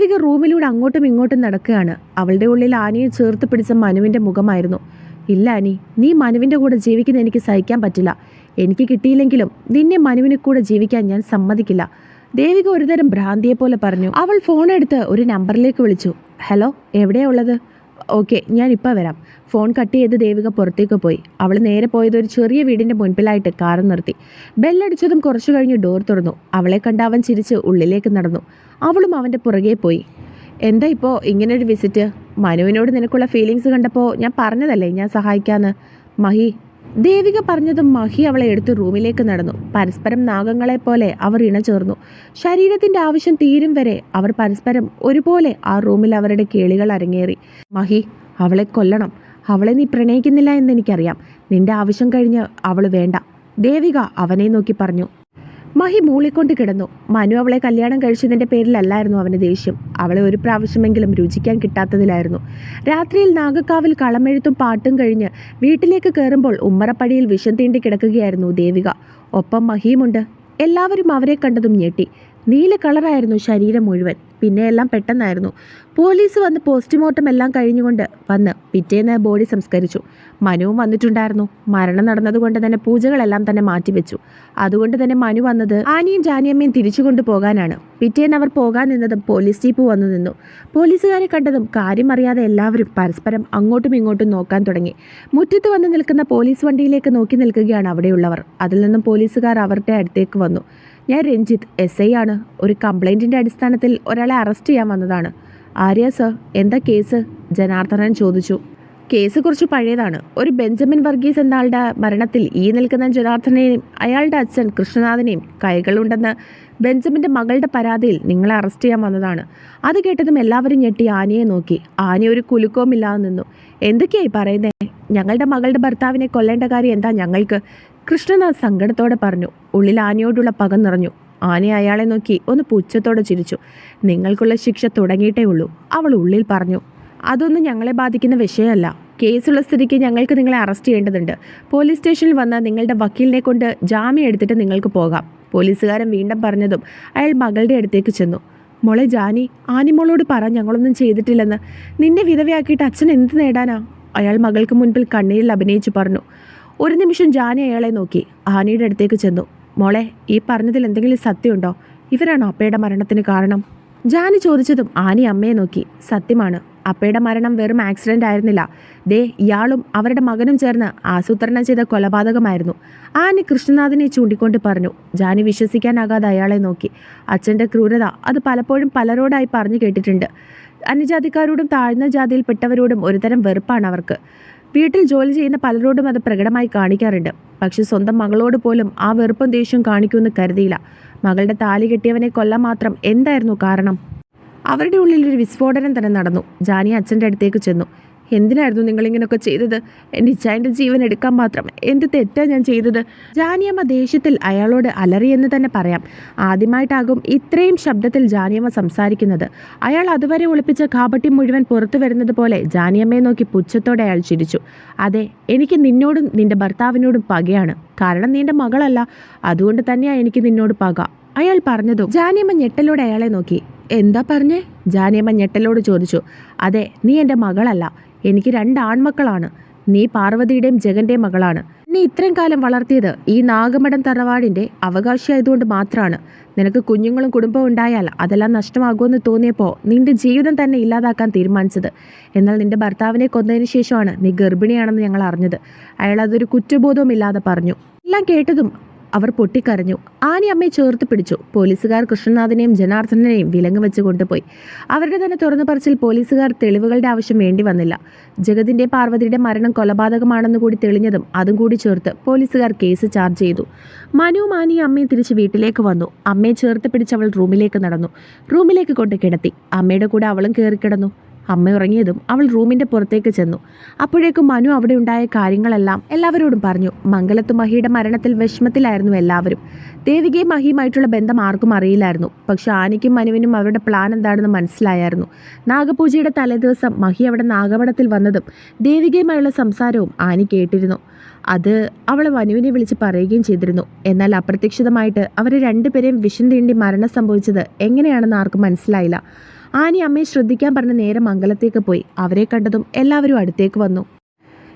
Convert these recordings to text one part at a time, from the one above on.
ദേവിക റൂമിലൂടെ അങ്ങോട്ടും ഇങ്ങോട്ടും നടക്കുകയാണ്. അവളുടെ ഉള്ളിൽ ആനയെ ചേർത്ത് പിടിച്ച മനുവിന്റെ മുഖമായിരുന്നു. ഇല്ല അനി നീ മനുവിന്റെ കൂടെ ജീവിക്കുന്ന എനിക്ക് സഹിക്കാൻ പറ്റില്ല. എനിക്ക് കിട്ടിയില്ലെങ്കിലും നിന്നെ മനുവിനെ കൂടെ ജീവിക്കാൻ ഞാൻ സമ്മതിക്കില്ല. ദേവിക ഒരുതരം ഭ്രാന്തിയെ പോലെ പറഞ്ഞു. അവൾ ഫോൺ എടുത്ത് ഒരു നമ്പറിലേക്ക് വിളിച്ചു. ഹലോ എവിടെയാ ഉള്ളത്? ഓക്കെ ഞാനിപ്പോൾ വരാം. ഫോൺ കട്ട് ചെയ്ത് ദേവിക പുറത്തേക്ക് പോയി. അവൾ നേരെ പോയത് ഒരു ചെറിയ വീടിന്റെ മുൻപിലായിട്ട് കാർ നിർത്തി. ബെല്ലടിച്ചതും കുറച്ചു കഴിഞ്ഞ് ഡോർ തുറന്നു. അവളെ കണ്ട് അവൻ ചിരിച്ച് ഉള്ളിലേക്ക് നടന്നു. അവളും അവന്റെ പുറകെ പോയി. എന്താ ഇപ്പോൾ ഇങ്ങനൊരു വിസിറ്റ്? മനുവിനോട് നിനക്കുള്ള ഫീലിങ്സ് കണ്ടപ്പോൾ ഞാൻ പറഞ്ഞതല്ലേ ഞാൻ സഹായിക്കാമെന്ന് മഹി ദേവിക പറഞ്ഞതും മഹി അവളെ എടുത്ത് റൂമിലേക്ക് നടന്നു. പരസ്പരം നാഗങ്ങളെ പോലെ അവർ ഇണചേർന്നു. ശരീരത്തിന്റെ ആവശ്യം തീരും വരെ അവർ പരസ്പരം ഒരുപോലെ ആ റൂമിൽ അവരുടെ കേളികൾ അരങ്ങേറി. മഹി അവളെ കൊല്ലണം. അവളെ നീ പ്രണയിക്കുന്നില്ല എന്ന് എനിക്കറിയാം നിന്റെ ആവശ്യം കഴിഞ്ഞ് അവൾ വേണ്ട. ദേവിക അവനെ നോക്കി പറഞ്ഞു. മഹി മൂളിക്കൊണ്ട് കിടന്നു. മനു അവളെ കല്യാണം കഴിച്ചതിന്റെ പേരിലല്ലായിരുന്നു അവന് ദേഷ്യം. അവളെ ഒരു പ്രാവശ്യമെങ്കിലും രുചിക്കാൻ കിട്ടാത്തതിലായിരുന്നു. രാത്രിയിൽ നാഗക്കാവിൽ കളമെഴുത്തും പാട്ടും കഴിഞ്ഞ് വീട്ടിലേക്ക് കയറുമ്പോൾ ഉമ്മറപ്പടിയിൽ വിഷം തീണ്ടി കിടക്കുകയായിരുന്നു ദേവിക. ഒപ്പം മഹിയുമുണ്ട്. എല്ലാവരും അവരെ കണ്ടതും ഞെട്ടി. നീല കളറായിരുന്നു ശരീരം മുഴുവൻ. പിന്നെ എല്ലാം പെട്ടെന്നായിരുന്നു. പോലീസ് വന്ന് പോസ്റ്റ്മോർട്ടം എല്ലാം കഴിഞ്ഞുകൊണ്ട് വന്ന് പിറ്റേന്ന് ബോഡി സംസ്കരിച്ചു. മനുവും വന്നിട്ടുണ്ടായിരുന്നു. മരണം നടന്നതുകൊണ്ട് തന്നെ പൂജകളെല്ലാം തന്നെ മാറ്റിവെച്ചു. അതുകൊണ്ട് തന്നെ മനു വന്നത് ആനിയും ജാനിയമ്മയും തിരിച്ചു കൊണ്ടുപോകാനാണ് പിറ്റേന്ന് അവർ പോകാൻ നിന്നതും പോലീസ് ജീപ്പ് വന്നു നിന്നു. പോലീസുകാരെ കണ്ടതും കാര്യം അറിയാതെ എല്ലാവരും പരസ്പരം അങ്ങോട്ടും ഇങ്ങോട്ടും നോക്കാൻ തുടങ്ങി. മുറ്റത്ത് വന്ന് നിൽക്കുന്ന പോലീസ് വണ്ടിയിലേക്ക് നോക്കി നിൽക്കുകയാണ് അവിടെയുള്ളവർ. അതിൽ നിന്നും പോലീസുകാർ അവരുടെ അടുത്തേക്ക് വന്നു. ഞാൻ രഞ്ജിത്ത് എസ് ഐ ആണ്. ഒരു കംപ്ലൈന്റിന്റെ അടിസ്ഥാനത്തിൽ ഒരാളെ അറസ്റ്റ് ചെയ്യാൻ വന്നതാണ്. ആര്യ സർ എന്താ കേസ് ജനാർദ്ദനൻ ചോദിച്ചു. കേസ് കുറച്ച് പഴയതാണ്. ഒരു ബെഞ്ചമിൻ വർഗീസ് എന്ന ആളുടെ മരണത്തിൽ ഈ നിൽക്കുന്ന ജനാർദ്ദനെയും അയാളുടെ അച്ഛൻ കൃഷ്ണനാഥനെയും കൈകളുണ്ടെന്ന് ബെഞ്ചമിന്റെ മകളുടെ പരാതിയിൽ നിങ്ങളെ അറസ്റ്റ് ചെയ്യാൻ വന്നതാണ്. അത് കേട്ടതും എല്ലാവരും ഞെട്ടി ആനയെ നോക്കി. ആന ഒരു കുലുക്കവും ഇല്ലാതെ നിന്നു. എന്തൊക്കെയായി പറയുന്നേ? ഞങ്ങളുടെ മകളുടെ ഭർത്താവിനെ കൊല്ലേണ്ട കാര്യം എന്താ ഞങ്ങൾക്ക്? കൃഷ്ണനാഥ് സങ്കടത്തോടെ പറഞ്ഞു ഉള്ളിൽ ആനയോടുള്ള പക നിറഞ്ഞു. ആന അയാളെ നോക്കി ഒന്ന് പുച്ഛത്തോടെ ചിരിച്ചു. നിങ്ങൾക്കുള്ള ശിക്ഷ തുടങ്ങിയിട്ടേ ഉള്ളൂ അവൾ ഉള്ളിൽ പറഞ്ഞു. അതൊന്നും ഞങ്ങളെ ബാധിക്കുന്ന വിഷയമല്ല. കേസുള്ള സ്ഥിതിക്ക് ഞങ്ങൾക്ക് നിങ്ങളെ അറസ്റ്റ് ചെയ്യേണ്ടതുണ്ട്. പോലീസ് സ്റ്റേഷനിൽ വന്ന് നിങ്ങളുടെ വക്കീലിനെ കൊണ്ട് ജാമ്യം എടുത്തിട്ട് നിങ്ങൾക്ക് പോകാം. പോലീസുകാരൻ വീണ്ടും പറഞ്ഞതും അയാൾ മകളുടെ അടുത്തേക്ക് ചെന്നു. മോളെ ജാനി ആനിമോളോട് പറ ഞങ്ങളൊന്നും ചെയ്തിട്ടില്ലെന്ന്. നിന്നെ വിധവയാക്കിയിട്ട് അച്ഛൻ എന്ത് നേടാനാ? അയാൾ മകൾക്ക് മുൻപിൽ കണ്ണീരിൽ അഭിനയിച്ചു പറഞ്ഞു. ഒരു നിമിഷം ജാനി അയാളെ നോക്കി. ആനയുടെ അടുത്തേക്ക് ചെന്നു. മോളെ ഈ പറഞ്ഞതിൽ എന്തെങ്കിലും സത്യമുണ്ടോ? ഇവരാണോ അപ്പയുടെ മരണത്തിന് കാരണം? ജാനി ചോദിച്ചതും ആനി അമ്മയെ നോക്കി. സത്യമാണ്. അപ്പയുടെ മരണം വെറും ആക്സിഡന്റ് ആയിരുന്നില്ല. ദേ ഇയാളും അവരുടെ മകനും ചേർന്ന് ആസൂത്രണം ചെയ്ത കൊലപാതകമായിരുന്നു. ആനി കൃഷ്ണനാഥിനെ ചൂണ്ടിക്കൊണ്ട് പറഞ്ഞു. ജാനി വിശ്വസിക്കാനാകാതെ അയാളെ നോക്കി. അച്ഛന്റെ ക്രൂരത അത് പലപ്പോഴും പലരോടായി പറഞ്ഞു കേട്ടിട്ടുണ്ട്. അന്യജാതിക്കാരോടും താഴ്ന്ന ജാതിയിൽപ്പെട്ടവരോടും ഒരുതരം വെറുപ്പാണ് അവർക്ക്. വീട്ടിൽ ജോലി ചെയ്യുന്ന പലരോടും അത് പ്രകടമായി കാണിക്കാറുണ്ട്. പക്ഷെ സ്വന്തം മകളോട് പോലും ആ വെറുപ്പും ദേഷ്യം കാണിക്കുമെന്ന് കരുതിയില്ല. മകളുടെ താലി കെട്ടിയവനെ കൊല്ലാൻ മാത്രം എന്തായിരുന്നു കാരണം? അവരുടെ ഉള്ളിൽ ഒരു വിസ്ഫോടനം തന്നെ നടന്നു. ജാനി അച്ഛന്റെ അടുത്തേക്ക് ചെന്നു. എന്തിനായിരുന്നു നിങ്ങൾ ഇങ്ങനെയൊക്കെ ചെയ്തത്? എന്റെ ഇച്ചായന്റെ ജീവൻ എടുക്കാൻ മാത്രം എന്ത് തെറ്റാ ഞാൻ ചെയ്തത്? ജാനിയമ്മ ദേഷ്യത്തിൽ അയാളോട് അലറിയെന്ന് തന്നെ പറയാം. ആദ്യമായിട്ടാകും ഇത്രയും ശബ്ദത്തിൽ ജാനിയമ്മ സംസാരിക്കുന്നത്. അയാൾ അതുവരെ ഒളിപ്പിച്ച കാപട്ടി മുഴുവൻ പുറത്തു വരുന്നത് പോലെ ജാനിയമ്മയെ നോക്കി പുച്ഛത്തോടെ അയാൾ ചിരിച്ചു. അതെ എനിക്ക് നിന്നോടും നിന്റെ ഭർത്താവിനോടും പകയാണ്. കാരണം നിന്റെ മകളല്ല. അതുകൊണ്ട് തന്നെയാണ് എനിക്ക് നിന്നോട് പക. അയാൾ പറഞ്ഞതും ജാനിയമ്മ ഞെട്ടലോടെ അയാളെ നോക്കി. എന്താ പറഞ്ഞേ? ജാനിയമ്മ ഞെട്ടലോട് ചോദിച്ചു. അതെ നീ എന്റെ മകളല്ല. എനിക്ക് രണ്ട് ആൺമക്കളാണ്. നീ പാർവതിയുടെയും ജഗന്റെയും മകളാണ്. നീ ഇത്രയും കാലം വളർത്തിയത് ഈ നാഗമഠം തറവാടിന്റെ അവകാശിയായതുകൊണ്ട് മാത്രമാണ് നിനക്ക് കുഞ്ഞുങ്ങളും കുടുംബവും ഉണ്ടായാൽ അതെല്ലാം നഷ്ടമാകുമെന്ന് തോന്നിയപ്പോൾ നിന്റെ ജീവിതം തന്നെ ഇല്ലാതാക്കാൻ തീരുമാനിച്ചത്. എന്നാൽ നിന്റെ ഭർത്താവിനെ കൊന്നതിന് ശേഷമാണ് നീ ഗർഭിണിയാണെന്ന് ഞങ്ങൾ അറിഞ്ഞത്. അയാൾ അതൊരു കുറ്റബോധവും ഇല്ലാതെ പറഞ്ഞു. എല്ലാം കേട്ടതും അവർ പൊട്ടിക്കരഞ്ഞു. ആനി അമ്മയെ ചേർത്ത് പിടിച്ചു. പോലീസുകാർ കൃഷ്ണനാഥനെയും ജനാർദ്ദനെയും വിലങ്ങ് വെച്ച് കൊണ്ടുപോയി. അവരുടെ തന്നെ തുറന്നു പറച്ചിൽ പോലീസുകാർ തെളിവുകളുടെ ആവശ്യം വേണ്ടി വന്നില്ല. ജഗതിന്റെ പാർവതിയുടെ മരണം കൊലപാതകമാണെന്ന് കൂടി തെളിഞ്ഞതും അതും കൂടി ചേർത്ത് പോലീസുകാർ കേസ് ചാർജ് ചെയ്തു. മനുവും ആനിയും അമ്മയും തിരിച്ച് വീട്ടിലേക്ക് വന്നു. അമ്മയെ ചേർത്ത് പിടിച്ച് അവൾ റൂമിലേക്ക് നടന്നു. റൂമിലേക്ക് കൊണ്ട് കിടത്തി. അമ്മയുടെ കൂടെ അവളും കയറി കിടന്നു. അമ്മ ഉറങ്ങിയതും അവൾ റൂമിന്റെ പുറത്തേക്ക് ചെന്നു. അപ്പോഴേക്കും മനു അവിടെ ഉണ്ടായ കാര്യങ്ങളെല്ലാം എല്ലാവരോടും പറഞ്ഞു. മംഗലത്ത് മഹിയുടെ മരണത്തിൽ വിഷമത്തിലായിരുന്നു എല്ലാവരും. ദേവികയും മഹിയുമായിട്ടുള്ള ബന്ധം ആർക്കും അറിയില്ലായിരുന്നു. പക്ഷെ ആനയ്ക്കും മനുവിനും അവരുടെ പ്ലാൻ എന്താണെന്ന് മനസ്സിലായായിരുന്നു. നാഗപൂജയുടെ തലേദിവസം മഹി അവിടെ നാഗപടത്തിൽ വന്നതും ദേവികയുമായുള്ള സംസാരവും ആനി കേട്ടിരുന്നു. അത് അവൾ മനുവിനെ വിളിച്ച് പറയുകയും ചെയ്തിരുന്നു. എന്നാൽ അപ്രതീക്ഷിതമായിട്ട് അവർ രണ്ടുപേരെയും വിഷം തീണ്ടി മരണം സംഭവിച്ചത് എങ്ങനെയാണെന്ന് ആർക്കും മനസ്സിലായില്ല. ആനി അമ്മയെ ശ്രദ്ധിക്കാൻ പറഞ്ഞ് നേരെ മംഗലത്തേക്ക് പോയി. അവരെ കണ്ടതും എല്ലാവരും അടുത്തേക്ക് വന്നു.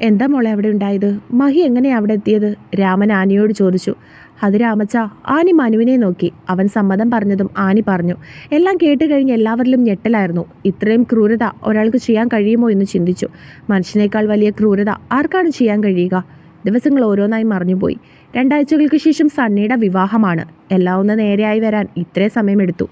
എന്താ മോളെ അവിടെ ഉണ്ടായത്? മഹി എങ്ങനെയാ അവിടെ എത്തിയത്? രാമൻ ആനിയോട് ചോദിച്ചു. അത് രാമച്ച ആനി മനുവിനെ നോക്കി. അവൻ സമ്മതം പറഞ്ഞതും ആനി പറഞ്ഞു. എല്ലാം കേട്ട് കഴിഞ്ഞ് എല്ലാവരിലും ഞെട്ടലായിരുന്നു. ഇത്രയും ക്രൂരത ഒരാൾക്ക് ചെയ്യാൻ കഴിയുമോ എന്ന് ചിന്തിച്ചു. മനുഷ്യനേക്കാൾ വലിയ ക്രൂരത ആർക്കാണ് ചെയ്യാൻ കഴിയുക? ദിവസങ്ങൾ ഓരോന്നായി മറിഞ്ഞുപോയി. രണ്ടാഴ്ചകൾക്ക് ശേഷം സണ്ണിയുടെ വിവാഹമാണ്. എല്ലാം ഒന്ന് നേരെയായി വരാൻ ഇത്രേ സമയമെടുത്തു.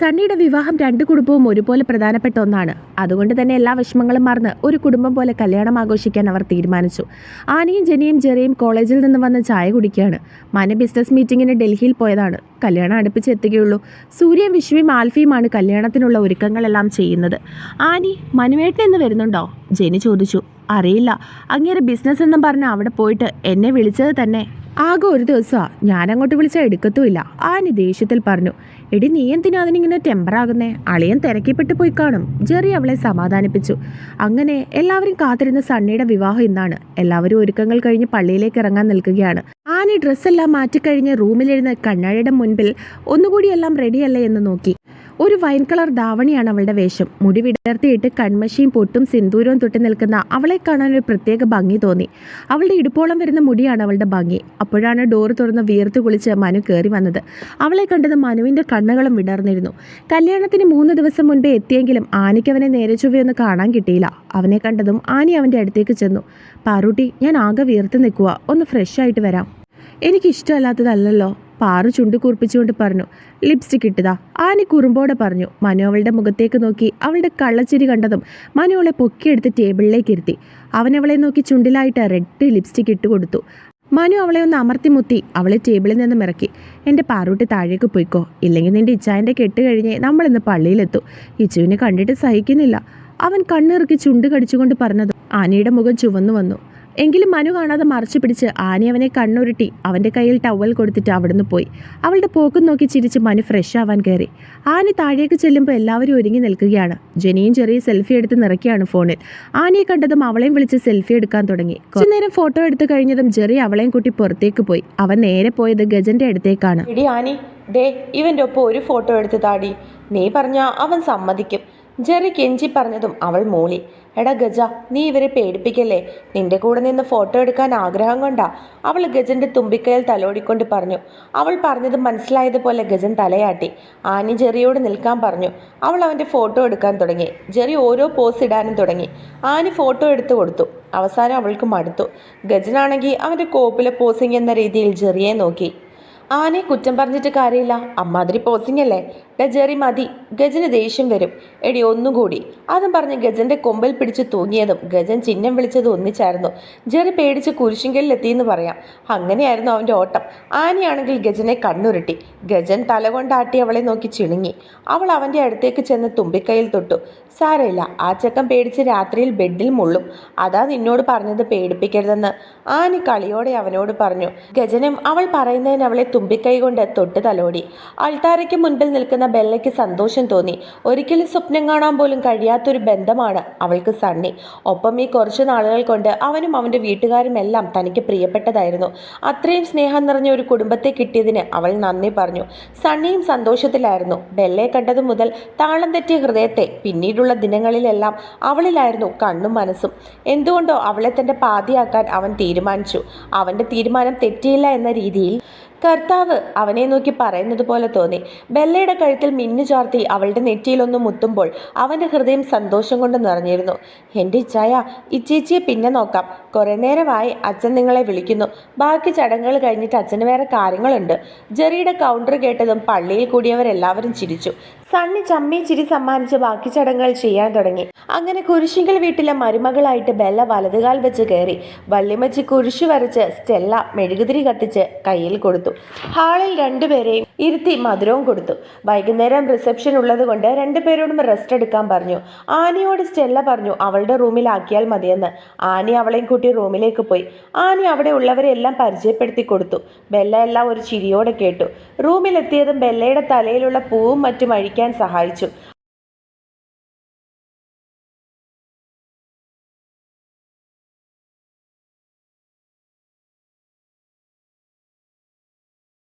സണ്ണിയുടെ വിവാഹം രണ്ട് കുടുംബവും ഒരുപോലെ പ്രധാനപ്പെട്ട ഒന്നാണ്. അതുകൊണ്ട് തന്നെ എല്ലാ വിഷമങ്ങളും മറന്ന് ഒരു കുടുംബം പോലെ കല്യാണം ആഘോഷിക്കാൻ അവർ തീരുമാനിച്ചു. ആനയും ജനിയും ജെറിയും കോളേജിൽ നിന്ന് വന്ന് ചായ കുടിക്കുകയാണ്. മന ബിസിനസ് മീറ്റിങ്ങിന് ഡൽഹിയിൽ പോയതാണ്. കല്യാണം അടുപ്പിച്ച് എത്തുകയുള്ളൂ. സൂര്യൻ ആൽഫിയുമാണ് കല്യാണത്തിനുള്ള ഒരുക്കങ്ങളെല്ലാം ചെയ്യുന്നത്. ആനി മനുവേട്ടൻ എന്ന് വരുന്നുണ്ടോ? ജെനി ചോദിച്ചു. അറിയില്ല. അങ്ങേരെ ബിസിനസ് എന്നും പറഞ്ഞ് അവിടെ പോയിട്ട് എന്നെ വിളിച്ചത് തന്നെ. ആകെ ഒരു ദിവസമാ ഞാൻ അങ്ങോട്ട് വിളിച്ചാൽ എടുക്കത്തുമില്ല. ആനി ദേഷ്യത്തിൽ പറഞ്ഞു എടി നീ എന്തിനാ അതിനിങ്ങനെ ടെമ്പറാകുന്നേ അളിയൻ തിരക്കിപ്പെട്ട് പോയി കാണും. ജെറി അവളെ സമാധാനിപ്പിച്ചു. അങ്ങനെ എല്ലാവരും കാത്തിരുന്ന സണ്ണിയുടെ വിവാഹം ഇന്നാണ്. എല്ലാവരും ഒരുക്കങ്ങൾ കഴിഞ്ഞ് പള്ളിയിലേക്ക് ഇറങ്ങാൻ നിൽക്കുകയാണ്. ആനി ഡ്രസ്സെല്ലാം മാറ്റിക്കഴിഞ്ഞ് റൂമിലിരുന്ന് കണ്ണാടിയുടെ മുൻപിൽ ഒന്നുകൂടിയെല്ലാം റെഡിയല്ലേ എന്ന് നോക്കി. ഒരു വൈൻ കളർ ധാവണിയാണ് അവളുടെ വേഷം. മുടി വിടർത്തിയിട്ട് കൺമശിയും പൊട്ടും സിന്ദൂരവും തൊട്ട് നിൽക്കുന്ന അവളെ കാണാൻ ഒരു പ്രത്യേക ഭംഗി തോന്നി. അവളുടെ ഇടുപ്പോളം വരുന്ന മുടിയാണ് അവളുടെ ഭംഗി. അപ്പോഴാണ് ഡോറ് തുറന്ന് വീർത്ത് കുളിച്ച് മനു കയറി വന്നത്. അവളെ കണ്ടത് മനുവിന്റെ കണ്ണുകളും വിടർന്നിരുന്നു. കല്യാണത്തിന് മൂന്ന് ദിവസം മുൻപേ എത്തിയെങ്കിലും ആനയ്ക്ക് അവനെ നേരെ ചൊവ്വയൊന്ന് കാണാൻ കിട്ടിയില്ല. അവനെ കണ്ടതും ആനി അവന്റെ അടുത്തേക്ക് ചെന്നു. പാറൂട്ടി ഞാൻ ആകെ വീർത്ത് നിൽക്കുക ഒന്ന് ഫ്രഷ് ആയിട്ട് വരാം. എനിക്കിഷ്ടമല്ലാത്തതല്ലല്ലോ. പാറു ചുണ്ടു കൂർപ്പിച്ചുകൊണ്ട് പറഞ്ഞു ലിപ്സ്റ്റിക് ഇട്ടതാ. ആനി കുറുമ്പോടെ പറഞ്ഞു മനു അവളുടെ മുഖത്തേക്ക് നോക്കി അവളുടെ കള്ളച്ചിരി കണ്ടതും മനു അവളെ പൊക്കിയെടുത്ത് ടേബിളിലേക്ക് ഇരുത്തി. അവൻ അവളെ നോക്കി ചുണ്ടിലായിട്ട് റെഡ് ലിപ്സ്റ്റിക് ഇട്ട് കൊടുത്തു. മനു അവളെ ഒന്ന് അമർത്തി മുത്തി അവളെ ടേബിളിൽ നിന്ന് ഇറക്കി. എന്റെ പാറൂട്ടി താഴേക്ക് പോയിക്കോ. ഇല്ലെങ്കിൽ നിന്റെ ഇച്ചായന്റെ കെട്ട് കഴിഞ്ഞ് നമ്മളിന്ന് പള്ളിയിലെത്തു. ഇച്ചുവിനെ കണ്ടിട്ട് സഹിക്കുന്നില്ല. അവൻ കണ്ണിറുക്കി ചുണ്ട് കടിച്ചുകൊണ്ട് പറഞ്ഞത് ആനയുടെ മുഖം ചുവന്നു വന്നു. എങ്കിലും മനു കാണാതെ മറച്ചു പിടിച്ച് ആനി അവനെ കണ്ണുരുട്ടി അവന്റെ കയ്യിൽ ടവൽ കൊടുത്തിട്ട് അവിടുന്ന് പോയി. അവളുടെ പോക്കും നോക്കി ചിരിച്ച് മനു ഫ്രഷ് ആവാൻ കയറി. ആനി താഴേക്ക് ചെല്ലുമ്പോൾ എല്ലാവരും ഒരുങ്ങി നിൽക്കുകയാണ്. ജെനിയും ചെറിയ സെൽഫി എടുത്ത് നിറയ്ക്കുകയാണ് ഫോണിൽ ആനിയെ കണ്ടതും അവളെയും വിളിച്ച് സെൽഫി എടുക്കാൻ തുടങ്ങി. കുറച്ചു നേരം ഫോട്ടോ എടുത്തു കഴിഞ്ഞതും ജെറി അവളെയും കൂട്ടി പുറത്തേക്ക് പോയി. അവൻ നേരെ പോയത് ഗജന്റെ അടുത്തേക്കാണ്. ഇടി ആനി ഡേ ഇവന്റെ ഒപ്പം ഒരു ഫോട്ടോ എടുത്ത് താടി. നീ പറഞ്ഞ അവൻ സമ്മതിക്കും. ജെറി കെഞ്ചി പറഞ്ഞതും അവൾ മൂളി. എടാ ഗജ നീ ഇവരെ പേടിപ്പിക്കല്ലേ? നിന്റെ കൂടെ നിന്ന് ഫോട്ടോ എടുക്കാൻ ആഗ്രഹം കൊണ്ടാ? അവൾ ഗജന്റെ തുമ്പിക്കയിൽ തലോടിക്കൊണ്ട് പറഞ്ഞു. അവൾ പറഞ്ഞത് മനസ്സിലായതുപോലെ ഗജൻ തലയാട്ടി. ആനി ജെറിയോട് നിൽക്കാൻ പറഞ്ഞു. അവൾ അവന്റെ ഫോട്ടോ എടുക്കാൻ തുടങ്ങി. ജെറി ഓരോ പോസ് ഇടാനും തുടങ്ങി. ആനി ഫോട്ടോ എടുത്ത് കൊടുത്തു. അവസാനം അവൾക്ക് മടുത്തു. ഗജനാണെങ്കിൽ അവന്റെ കോപ്പിലെ പോസിംഗ് എന്ന രീതിയിൽ ജെറിയെ നോക്കി. ആനെ കുറ്റം പറഞ്ഞിട്ട് കാര്യമില്ല. അമ്മാതിരി പോസിംഗ് അല്ലേ? ഡാ ജെറി മതി. ഗജന് ദേഷ്യം വരും. എടി ഒന്നുകൂടി അതും പറഞ്ഞ് ഗജന്റെ കൊമ്പിൽ പിടിച്ച് തൂങ്ങിയതും ഗജൻ ചിഹ്നം വിളിച്ചത് ഒന്നിച്ചായിരുന്നു. ജെറി പേടിച്ച് കുരിശിങ്കലിലെത്തിയെന്ന് പറയാം. അങ്ങനെയായിരുന്നു അവന്റെ ഓട്ടം. ആനയാണെങ്കിൽ ഗജനെ കണ്ണുരുട്ടി. ഗജൻ തലകൊണ്ടാട്ടി അവളെ നോക്കി ചിണുങ്ങി. അവൾ അവന്റെ അടുത്തേക്ക് ചെന്ന് തുമ്പിക്കൈയിൽ തൊട്ടു. സാരമില്ല ആ ചക്കൻ പേടിച്ച് രാത്രിയിൽ ബെഡിൽ മുള്ളും. അതാ നിന്നോട് പറഞ്ഞത് പേടിപ്പിക്കരുതെന്ന്. ആനി കളിയോടെ അവനോട് പറഞ്ഞു. ഗജനും അവൾ പറയുന്നതിന് അവളെ തുമ്പിക്കൈ കൊണ്ട് തൊട്ട് തലോടി. അൾത്താരയ്ക്ക് മുൻപിൽ നിൽക്കുന്ന ബെല്ലയ്ക്ക് സന്തോഷം തോന്നി. ഒരിക്കലും സ്വപ്നം കാണാൻ പോലും കഴിയാത്തൊരു ബന്ധമാണ് അവൾക്ക് സണ്ണി. ഒപ്പം ഈ കുറച്ച് നാളുകൾ കൊണ്ട് അവനും അവന്റെ വീട്ടുകാരും എല്ലാം തനിക്ക് പ്രിയപ്പെട്ടതായിരുന്നു. അത്രയും സ്നേഹം നിറഞ്ഞ ഒരു കുടുംബത്തെ കിട്ടിയതിന് അവൾ നന്ദി പറഞ്ഞു. സണ്ണിയും സന്തോഷത്തിലായിരുന്നു. ബെല്ലയെ കണ്ടതു മുതൽ താളം തെറ്റിയ ഹൃദയത്തെ പിന്നീടുള്ള ദിനങ്ങളിലെല്ലാം അവളിലായിരുന്നു കണ്ണും മനസ്സും. എന്തുകൊണ്ടോ അവളെ തന്റെ പാതിയാക്കാൻ അവൻ തീരുമാനിച്ചു. അവന്റെ തീരുമാനം തെറ്റിയില്ല എന്ന രീതിയിൽ കർത്താവ് അവനെ നോക്കി പറയുന്നത് പോലെ തോന്നി. ബെല്ലയുടെ കഴുത്തിൽ മിന്നു ചാർത്തി അവളുടെ നെറ്റിയിലൊന്ന് മുത്തുമ്പോൾ അവന്റെ ഹൃദയം സന്തോഷം കൊണ്ട് നിറഞ്ഞിരുന്നു. എന്റെ ഇച്ചായ ഇച്ചേച്ചിയെ പിന്നെ നോക്കാം. കുറേ നേരമായി അച്ഛൻ നിങ്ങളെ വിളിക്കുന്നു. ബാക്കി ചടങ്ങുകൾ കഴിഞ്ഞിട്ട് അച്ഛന് വേറെ കാര്യങ്ങളുണ്ട്. ജെറിയുടെ കൗണ്ടർ കേട്ടതും പള്ളിയിൽ കൂടിയവരെല്ലാവരും ചിരിച്ചു. സണ്ണി ചമ്മി ചിരി സമ്മാനിച്ച് ബാക്കി ചടങ്ങുകൾ ചെയ്യാൻ തുടങ്ങി. അങ്ങനെ കുരിശിങ്കൽ വീട്ടിലെ മരുമകളായിട്ട് ബെല്ല വലതുകാൽ വെച്ച് കയറി വല്യമ്മച്ചി കുരിശു വരച്ച് സ്റ്റെല്ല മെഴുകുതിരി കത്തിച്ച് കയ്യിൽ കൊടുത്തു. ഹാളിൽ രണ്ടുപേരെയും ഇരുത്തി മധുരവും കൊടുത്തു. വൈകുന്നേരം റിസപ്ഷൻ ഉള്ളത് കൊണ്ട് രണ്ടുപേരോടും റെസ്റ്റ് എടുക്കാൻ പറഞ്ഞു. ആനിയോട് സ്റ്റെല്ല പറഞ്ഞു അവളുടെ റൂമിലാക്കിയാൽ മതിയെന്ന്. ആനി അവളെയും കൂട്ടി റൂമിലേക്ക് പോയി. ആനി അവിടെ ഉള്ളവരെല്ലാം പരിചയപ്പെടുത്തി കൊടുത്തു. ബെല്ല എല്ലാം ഒരു ചിരിയോടെ കേട്ടു. റൂമിലെത്തിയതും ബെല്ലയുടെ തലയിലുള്ള പൂവും മറ്റും അഴിക്കാൻ സഹായിച്ചു.